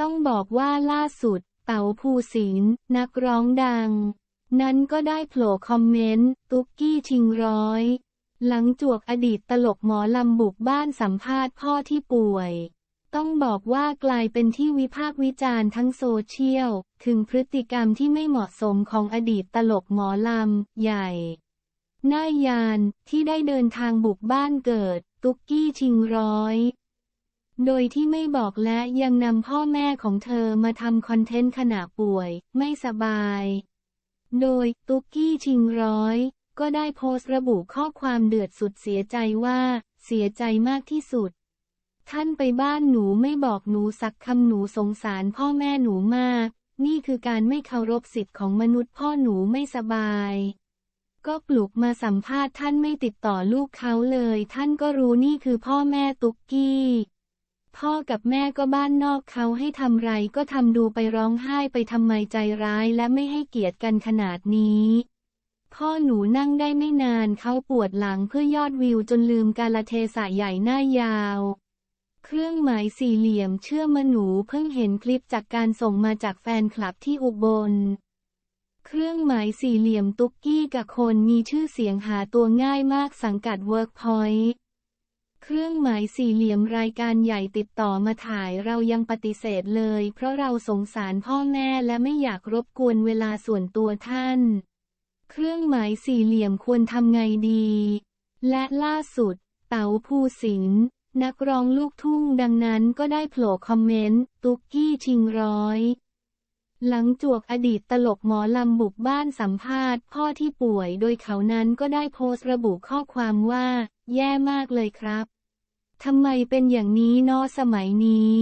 ต้องบอกว่าล่าสุด เต๋าภูสินนักร้องดัง นั้นก็ได้โผล่คอมเมนต์ ตุ๊กกี้ชิงร้อย หลังจวกอดีตตลกหมอลำบุกบ้านสัมภาษณ์พ่อที่ป่วย ต้องบอกว่ากลายเป็นที่วิพากษ์วิจารณ์ทั้งโซเชียล ถึงพฤติกรรมที่ไม่เหมาะสมของอดีตตลกหมอลำ ใหญ่หน้ายานที่ได้เดินทางบุกบ้านเกิด ตุ๊กกี้ชิงร้อย โดยที่ไม่บอกและยังนำพ่อแม่ของเธอมาทำคอนเทนต์ขณะป่วย ไม่สบาย โดยตุ๊กกี้ชิงร้อย ก็ได้โพสต์ระบุข้อความเดือดสุดเสียใจว่า เสียใจมากที่สุด ท่านไปบ้านหนูไม่บอกหนูสักคำหนูสงสารพ่อแม่หนูมาก นี่คือการไม่เคารพสิทธิ์ของมนุษย์พ่อหนูไม่สบายก็ปลุกมาสัมภาษณ์ท่านไม่ติดต่อลูกเขาเลย ท่านก็รู้นี่คือพ่อแม่ตุ๊กกี้ พ่อกับแม่ก็บ้านนอกเขาให้ทำไรก็ทำดูไปร้องไห้ไปทำไมใจร้ายและไม่ให้เกียรติกันขนาดนี้ พ่อหนูนั่งได้ไม่นานเขาปวดหลังเพื่อยอดวิวจนลืมกาลเทศะใหญ่หน้ายาว เครื่องหมายสี่เหลี่ยมเชื่อมหนูเพิ่งเห็นคลิปจากการส่งมาจากแฟนคลับที่อุบลเครื่องหมายสี่เหลี่ยมตุ๊กกี้กับคนมีชื่อเสียงหาตัวง่ายมากสังกัด Workpoint เครื่องหมายสี่เหลี่ยมรายการใหญ่ติดต่อมาถ่ายเรายังปฏิเสธเลย เพราะเราสงสารพ่อแม่และไม่อยากรบกวนเวลาส่วนตัวท่าน เครื่องหมายสี่เหลี่ยมควรทำไงดี และล่าสุด เต๋าภูสินนักร้องลูกทุ่งดังนั้นก็ได้โผล่คอมเมนต์ ตุ๊กกี้ชิงร้อย หลังจวกอดีตตลกหมอลำบุกบ้านสัมภาษณ์ พ่อที่ป่วยโดยเขานั้นก็ได้โพสต์ระบุข้อความว่า แย่มากเลยครับ ทำไมเป็นอย่างนี้เนอสมัยนี้